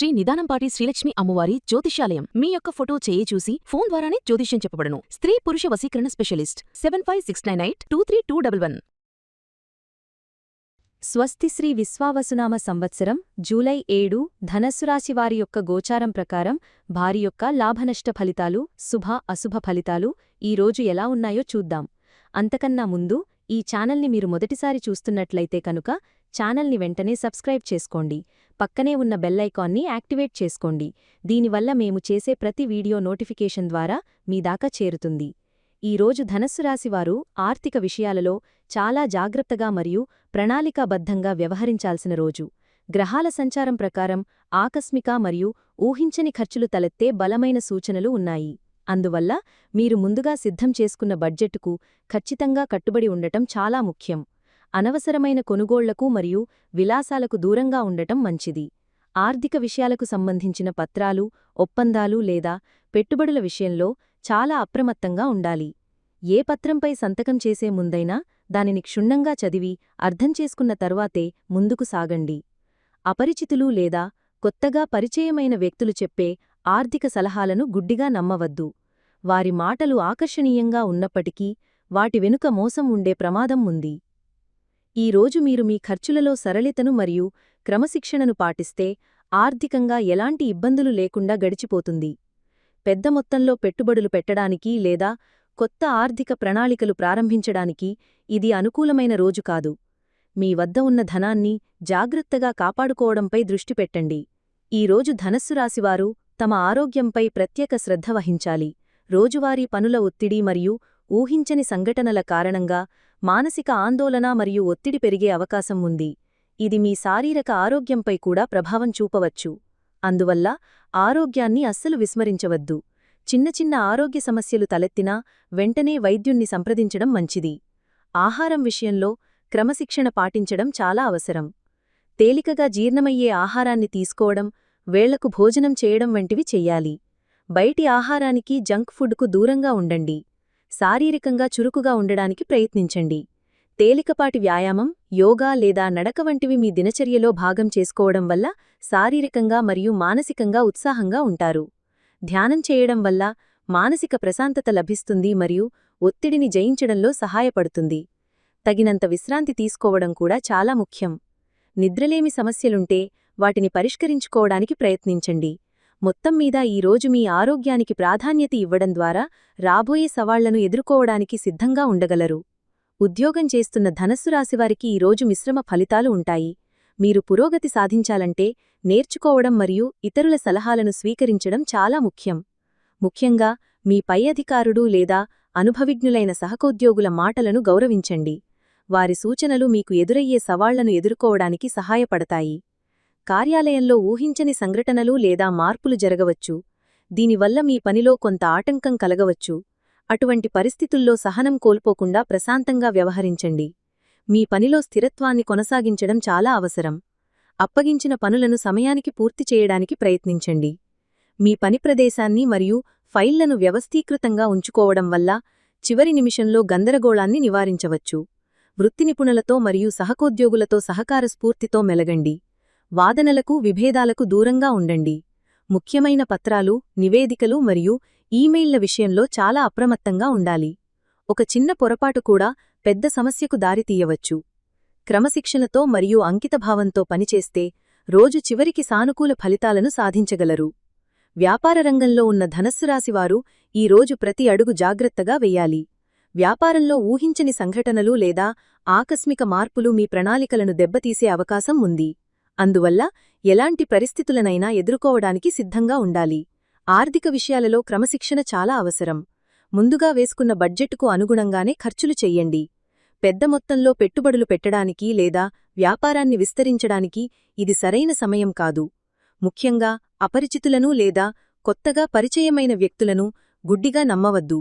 శ్రీ నిదానంపాటి శ్రీలక్ష్మి అమ్మవారి జ్యోతిషాలయం మీ యొక్క ఫోటో చేయి చూసి ఫోన్ ద్వారానే జ్యోతిష్యం చెప్పబడును. స్త్రీ పురుష వసీకరణ specialist seven five six nine eight two three two double one. స్వస్తి శ్రీ విశ్వావసునామ సంవత్సరం జూలై ఏడు ధనస్సు వారి యొక్క గోచారం ప్రకారం భారీ యొక్క లాభనష్ట ఫలితాలు శుభ అశుభ ఫలితాలు ఈ రోజు ఎలా ఉన్నాయో చూద్దాం. అంతకన్నా ముందు ఈ ఛానల్ని మీరు మొదటిసారి చూస్తున్నట్లయితే కనుక ఛానల్ని వెంటనే సబ్స్క్రైబ్ చేసుకోండి. పక్కనే ఉన్న బెల్లైకాన్ని యాక్టివేట్ చేసుకోండి. దీనివల్ల మేము చేసే ప్రతి వీడియో నోటిఫికేషన్ ద్వారా మీ దాకా చేరుతుంది. ఈ రోజు ధనస్సు రాశివారు ఆర్థిక విషయాలలో చాలా జాగ్రత్తగా మరియు ప్రణాళికాబద్ధంగా వ్యవహరించాల్సిన రోజు. గ్రహాల సంచారం ప్రకారం ఆకస్మిక మరియు ఊహించని ఖర్చులు తలెత్తే బలమైన సూచనలు ఉన్నాయి. అందువల్ల మీరు ముందుగా సిద్ధం చేసుకున్న బడ్జెట్కు ఖచ్చితంగా కట్టుబడి ఉండటం చాలా ముఖ్యం. అనవసరమైన కొనుగోళ్ళకు మరియు విలాసాలకు దూరంగా ఉండటం మంచిది. ఆర్థిక విషయాలకు సంబంధించిన పత్రాలు ఒప్పందాలు లేదా పెట్టుబడుల విషయంలో చాలా అప్రమత్తంగా ఉండాలి. ఏ పత్రంపై సంతకం చేసే ముందైనా దానిని క్షుణ్ణంగా చదివి అర్థం చేసుకున్న తర్వాతే ముందుకు సాగండి. అపరిచితులు లేదా కొత్తగా పరిచయమైన వ్యక్తులు చెప్పే ఆర్థిక సలహాలను గుడ్డిగా నమ్మవద్దు. వారి మాటలు ఆకర్షణీయంగా ఉన్నప్పటికీ వాటి వెనుక మోసం ఉండే ప్రమాదం ఉంది. ఈ రోజు మీరు మీ ఖర్చులలో సరళితను మరియు క్రమశిక్షణను పాటిస్తే ఆర్థికంగా ఎలాంటి ఇబ్బందులు లేకుండా గడిచిపోతుంది. పెద్ద మొత్తంలో పెట్టుబడులు పెట్టడానికి లేదా కొత్త ఆర్థిక ప్రణాళికలు ప్రారంభించడానికి ఇది అనుకూలమైన రోజు కాదు. మీ వద్ద ఉన్న ధనాన్ని జాగ్రత్తగా కాపాడుకోవడంపై దృష్టి పెట్టండి. ఈ రోజు ధనస్సు రాశివారు తమ ఆరోగ్యంపై ప్రత్యేక శ్రద్ధ వహించాలి. రోజువారీ పనుల ఒత్తిడి మరియు ఊహించని సంఘటనల కారణంగా మానసిక ఆందోళన మరియు ఒత్తిడి పెరిగే అవకాశం ఉంది. ఇది మీ శారీరక ఆరోగ్యంపై కూడా ప్రభావం చూపవచ్చు. అందువల్ల ఆరోగ్యాన్ని అస్సలు విస్మరించవద్దు. చిన్న చిన్న ఆరోగ్య సమస్యలు తలెత్తినా వెంటనే వైద్యుణ్ణి సంప్రదించడం మంచిది. ఆహారం విషయంలో క్రమశిక్షణ పాటించడం చాలా అవసరం. తేలికగా జీర్ణమయ్యే ఆహారాన్ని తీసుకోవడం వేళ్ళకు భోజనం చేయడం వంటివి చెయ్యాలి. బయటి ఆహారానికి జంక్ ఫుడ్కు దూరంగా ఉండండి. శారీరకంగా చురుకుగా ఉండడానికి ప్రయత్నించండి. తేలికపాటి వ్యాయామం యోగా లేదా నడక వంటివి మీ దినచర్యలో భాగం చేసుకోవడం వల్ల శారీరకంగా మరియు మానసికంగా ఉత్సాహంగా ఉంటారు. ధ్యానం చేయడం వల్ల మానసిక ప్రశాంతత లభిస్తుంది మరియు ఒత్తిడిని జయించడంలో సహాయపడుతుంది. తగినంత విశ్రాంతి తీసుకోవడం కూడా చాలా ముఖ్యం. నిద్రలేమి సమస్యలుంటే వాటిని పరిష్కరించుకోవడానికి ప్రయత్నించండి. మొత్తం మీద ఈ రోజు మీ ఆరోగ్యానికి ప్రాధాన్యత ఇవ్వడం ద్వారా రాబోయే సవాళ్ళను ఎదుర్కోవడానికి సిద్ధంగా ఉండగలరు. ఉద్యోగం చేస్తున్న ధనస్సు రాశివారికి ఈరోజు మిశ్రమ ఫలితాలు ఉంటాయి. మీరు పురోగతి సాధించాలంటే నేర్చుకోవడం మరియు ఇతరుల సలహాలను స్వీకరించడం చాలా ముఖ్యం. ముఖ్యంగా మీ పై అధికారుడు లేదా అనుభవిజ్ఞులైన సహకోద్యోగుల మాటలను గౌరవించండి. వారి సూచనలు మీకు ఎదురయ్యే సవాళ్ళను ఎదుర్కోవడానికి సహాయపడతాయి. కార్యాలయంలో ఊహించని సంఘటనలు లేదా మార్పులు జరగవచ్చు. దీనివల్ల మీ పనిలో కొంత ఆటంకం కలగవచ్చు. అటువంటి పరిస్థితుల్లో సహనం కోల్పోకుండా ప్రశాంతంగా వ్యవహరించండి. మీ పనిలో స్థిరత్వాన్ని కొనసాగించడం చాలా అవసరం. అప్పగించిన పనులను సమయానికి పూర్తి చేయడానికి ప్రయత్నించండి. మీ పని ప్రదేశాన్ని మరియు ఫైళ్ళను వ్యవస్థీకృతంగా ఉంచుకోవడం వల్ల చివరి నిమిషంలో గందరగోళాన్ని నివారించవచ్చు. వృత్తినిపుణులతో మరియు సహకోద్యోగులతో సహకార స్ఫూర్తితో మెలగండి. వాదనలకు విభేదాలకు దూరంగా ఉండండి. ముఖ్యమైన పత్రాలు నివేదికలు మరియు ఈమెయిళ్ళ విషయంలో చాలా అప్రమత్తంగా ఉండాలి. ఒక చిన్న పొరపాటు కూడా పెద్ద సమస్యకు దారితీయవచ్చు. క్రమశిక్షణతో మరియు అంకితభావంతో పనిచేస్తే రోజు చివరికి సానుకూల ఫలితాలను సాధించగలరు. వ్యాపార రంగంలో ఉన్న ధనస్సు రాశివారు ఈ రోజు ప్రతి అడుగు జాగ్రత్తగా వెయ్యాలి వ్యాపారంలో ఊహించని సంఘటనలు లేదా ఆకస్మిక మార్పులు మీ ప్రణాళికలను దెబ్బతీసే అవకాశం ఉంది. అందువల్ల ఎలాంటి పరిస్థితులనైనా ఎదుర్కోవడానికి సిద్ధంగా ఉండాలి. ఆర్థిక విషయాలలో క్రమశిక్షణ చాలా అవసరం. ముందుగా వేసుకున్న బడ్జెట్కు అనుగుణంగానే ఖర్చులు చెయ్యండి. పెద్ద మొత్తంలో పెట్టుబడులు పెట్టడానికి లేదా వ్యాపారాన్ని విస్తరించడానికి ఇది సరైన సమయం కాదు. ముఖ్యంగా అపరిచితులను లేదా కొత్తగా పరిచయమైన వ్యక్తులను గుడ్డిగా నమ్మవద్దు.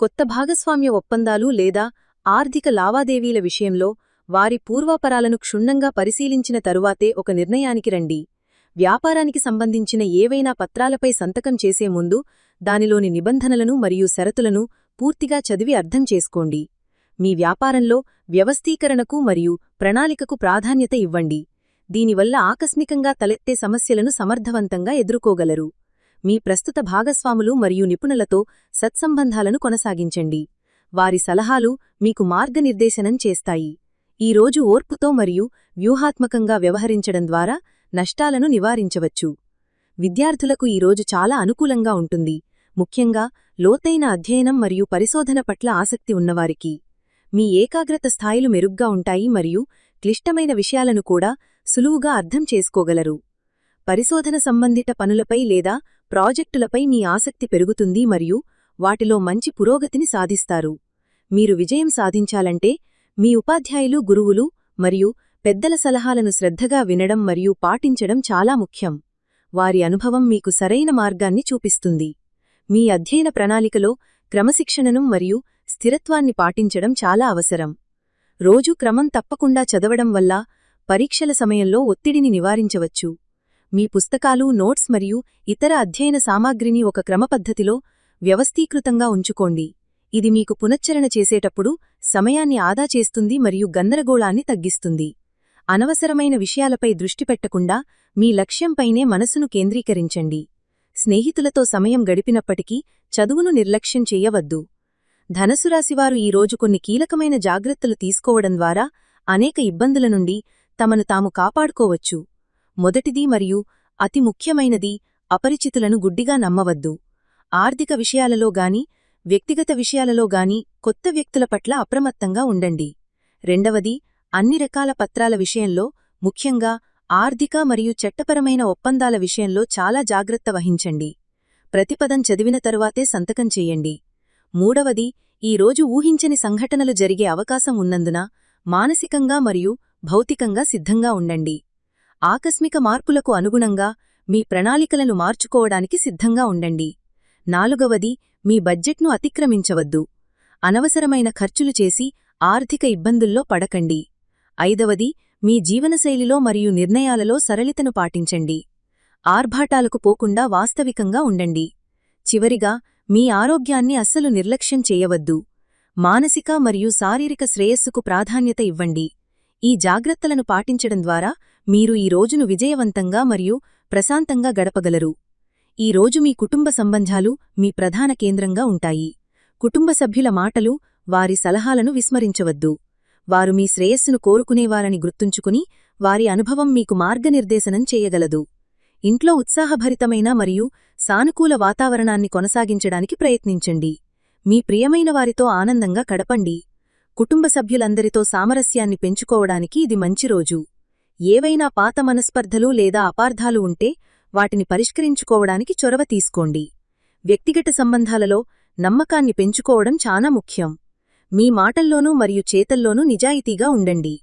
కొత్త భాగస్వామ్య ఒప్పందాలు లేదా ఆర్థిక లావాదేవీల విషయంలో వారి పూర్వాపరాలను క్షుణ్ణంగా పరిశీలించిన తరువాతే ఒక నిర్ణయానికి రండి. వ్యాపారానికి సంబంధించిన ఏవైనా పత్రాలపై సంతకం చేసే ముందు దానిలోని నిబంధనలను మరియు షరతులను పూర్తిగా చదివి అర్థం చేసుకోండి. మీ వ్యాపారంలో వ్యవస్థీకరణకు మరియు ప్రణాళికకు ప్రాధాన్యత ఇవ్వండి. దీనివల్ల ఆకస్మికంగా తలెత్తే సమస్యలను సమర్థవంతంగా ఎదుర్కోగలరు. మీ ప్రస్తుత భాగస్వాములు మరియు నిపుణులతో సత్సంబంధాలను కొనసాగించండి. వారి సలహాలు మీకు మార్గనిర్దేశనం చేస్తాయి. ఈ రోజు ఓర్పుతో మరియు వ్యూహాత్మకంగా వ్యవహరించడం ద్వారా నష్టాలను నివారించవచ్చు. విద్యార్థులకు ఈ రోజు చాలా అనుకూలంగా ఉంటుంది. ముఖ్యంగా లోతైన అధ్యయనం మరియు పరిశోధన పట్ల ఆసక్తి ఉన్నవారికి. మీ ఏకాగ్రత స్థాయిలు మెరుగ్గా ఉంటాయి మరియు క్లిష్టమైన విషయాలను కూడా సులువుగా అర్థం చేసుకోగలరు. పరిశోధన సంబంధిత పనులపై లేదా ప్రాజెక్టులపై మీ ఆసక్తి పెరుగుతుంది మరియు వాటిలో మంచి పురోగతిని సాధిస్తారు. మీరు విజయం సాధించాలంటే మీ ఉపాధ్యాయులు గురువులు మరియు పెద్దల సలహాలను శ్రద్ధగా వినడం మరియు పాటించడం చాలా ముఖ్యం. వారి అనుభవం మీకు సరైన మార్గాన్ని చూపిస్తుంది. మీ అధ్యయన ప్రణాళికలో క్రమశిక్షణను మరియు స్థిరత్వాన్ని పాటించడం చాలా అవసరం. రోజూ క్రమం తప్పకుండా చదవడం వల్ల పరీక్షల సమయంలో ఒత్తిడిని నివారించవచ్చు. మీ పుస్తకాలు నోట్స్ మరియు ఇతర అధ్యయన సామాగ్రిని ఒక క్రమపద్ధతిలో వ్యవస్థీకృతంగా ఉంచుకోండి. ఇది మీకు పునశ్చరణ చేసేటప్పుడు సమయాన్ని ఆదా చేస్తుంది మరియు గందరగోళాన్ని తగ్గిస్తుంది. అనవసరమైన విషయాలపై దృష్టి పెట్టకుండా మీ లక్ష్యంపైనే మనసును కేంద్రీకరించండి. స్నేహితులతో సమయం గడిపినప్పటికీ చదువును నిర్లక్ష్యం చెయ్యవద్దు ధనసురాశివారు ఈరోజు కొన్ని కీలకమైన జాగ్రత్తలు తీసుకోవడం ద్వారా అనేక ఇబ్బందుల నుండి తమను తాము కాపాడుకోవచ్చు. మొదటిది మరియు అతి ముఖ్యమైనది అపరిచితులను గుడ్డిగా నమ్మవద్దు. ఆర్థిక విషయాలలో గాని వ్యక్తిగత విషయాలలో గాని కొత్త వ్యక్తుల పట్ల అప్రమత్తంగా ఉండండి. రెండవది అన్ని రకాల పత్రాల విషయంలో ముఖ్యంగా ఆర్థిక మరియు చట్టపరమైన ఒప్పందాల విషయంలో చాలా జాగ్రత్త వహించండి. ప్రతిపదం చదివిన తరువాతే సంతకం చెయ్యండి మూడవది ఈ రోజు ఊహించని సంఘటనలు జరిగే అవకాశం ఉన్నందున మానసికంగా మరియు భౌతికంగా సిద్ధంగా ఉండండి. ఆకస్మిక మార్పులకు అనుగుణంగా మీ ప్రణాళికలను మార్చుకోవడానికి సిద్ధంగా ఉండండి. నాలుగవది మీ బడ్జెట్ను అతిక్రమించవద్దు. అనవసరమైన ఖర్చులు చేసి ఆర్థిక ఇబ్బందుల్లో పడకండి. ఐదవది మీ జీవనశైలిలో మరియు నిర్ణయాలలో సరళితను పాటించండి. ఆర్భాటాలకు పోకుండా వాస్తవికంగా ఉండండి. చివరిగా మీ ఆరోగ్యాన్ని అస్సలు నిర్లక్ష్యం చేయవద్దు. మానసిక మరియు శారీరక శ్రేయస్సుకు ప్రాధాన్యత ఇవ్వండి. ఈ జాగ్రత్తలను పాటించడం ద్వారా మీరు ఈ రోజును విజయవంతంగా మరియు ప్రశాంతంగా గడపగలరు. ఈ రోజు మీ కుటుంబ సంబంధాలు మీ ప్రధాన కేంద్రంగా ఉంటాయి. కుటుంబ సభ్యుల మాటలు వారి సలహాలను విస్మరించవద్దు. వారు మీ శ్రేయస్సును కోరుకునేవారని గుర్తుంచుకుని వారి అనుభవం మీకు మార్గనిర్దేశనం చేయగలదు. ఇంట్లో ఉత్సాహభరితమైన మరియు సానుకూల వాతావరణాన్ని కొనసాగించడానికి ప్రయత్నించండి. మీ ప్రియమైన వారితో ఆనందంగా కడపండి కుటుంబ సభ్యులందరితో సామరస్యాన్ని పెంచుకోవడానికి ఇది మంచి రోజు. ఏవైనా పాత మనస్పర్ధలు లేదా అపార్థాలు ఉంటే వాటిని పరిష్కరించుకోవడానికి చొరవ తీసుకోండి. వ్యక్తిగత సంబంధాలలో నమ్మకాన్ని పెంచుకోవడం చాలా ముఖ్యం. మీ మాటల్లోనూ మరియు చేతల్లోనూ నిజాయితీగా ఉండండి.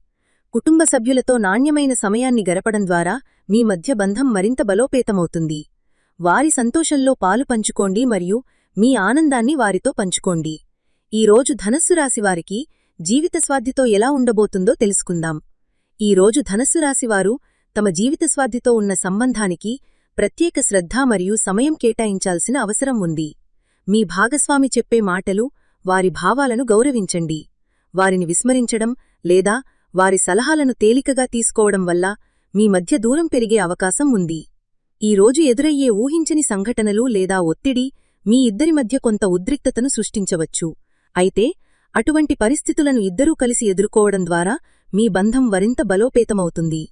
కుటుంబ సభ్యులతో నాణ్యమైన సమయాన్ని గడపడం ద్వారా మీ మధ్య బంధం మరింత బలోపేతమవుతుంది. వారి సంతోషంలో పాలు పంచుకోండి మరియు మీ ఆనందాన్ని వారితో పంచుకోండి. ఈ రోజు ధనస్సు రాశివారికి జీవితస్వాధ్యతో ఎలా ఉండబోతుందో తెలుసుకుందాం. ఈ రోజు ధనస్సు రాశివారు తమ జీవితస్వాధ్యతో ఉన్న సంబంధానికి ప్రత్యేక శ్రద్ధ మరియు సమయం కేటాయించాల్సిన అవసరం ఉంది. మీ భాగస్వామి చెప్పే మాటలు వారి భావాలను గౌరవించండి. వారిని విస్మరించడం లేదా వారి సలహాలను తేలికగా తీసుకోవడం వల్ల మీ మధ్య దూరం పెరిగే అవకాశం ఉంది. ఈ రోజు ఎదురయ్యే ఊహించని సంఘటనలు లేదా ఒత్తిడి మీ ఇద్దరి మధ్య కొంత ఉద్రిక్తతను సృష్టించవచ్చు. అయితే అటువంటి పరిస్థితులను ఇద్దరూ కలిసి ఎదుర్కోవడం ద్వారా మీ బంధం మరింత బలోపేతమవుతుంది.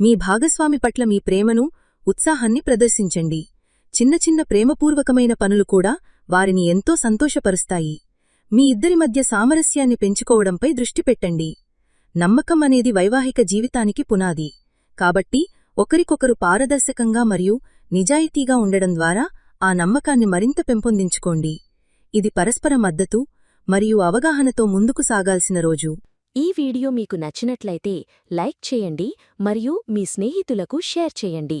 మీ భాగస్వామి పట్ల మీ ప్రేమను ఉత్సాహాన్ని ప్రదర్శించండి. చిన్న చిన్న ప్రేమపూర్వకమైన పనులు కూడా వారిని ఎంతో సంతోషపరుస్తాయి. మీ ఇద్దరి మధ్య సామరస్యాన్ని పెంచుకోవడంపై దృష్టి పెట్టండి. నమ్మకం అనేది వైవాహిక జీవితానికి పునాది. కాబట్టి ఒకరికొకరు పారదర్శకంగా మరియు నిజాయితీగా ఉండడం ద్వారా ఆ నమ్మకాన్ని మరింత పెంపొందించుకోండి. ఇది పరస్పర మద్దతు మరియు అవగాహనతో ముందుకు సాగాల్సిన రోజు. ఈ వీడియో మీకు నచ్చినట్లయితే లైక్ చేయండి మరియు మీ స్నేహితులకు షేర్ చేయండి.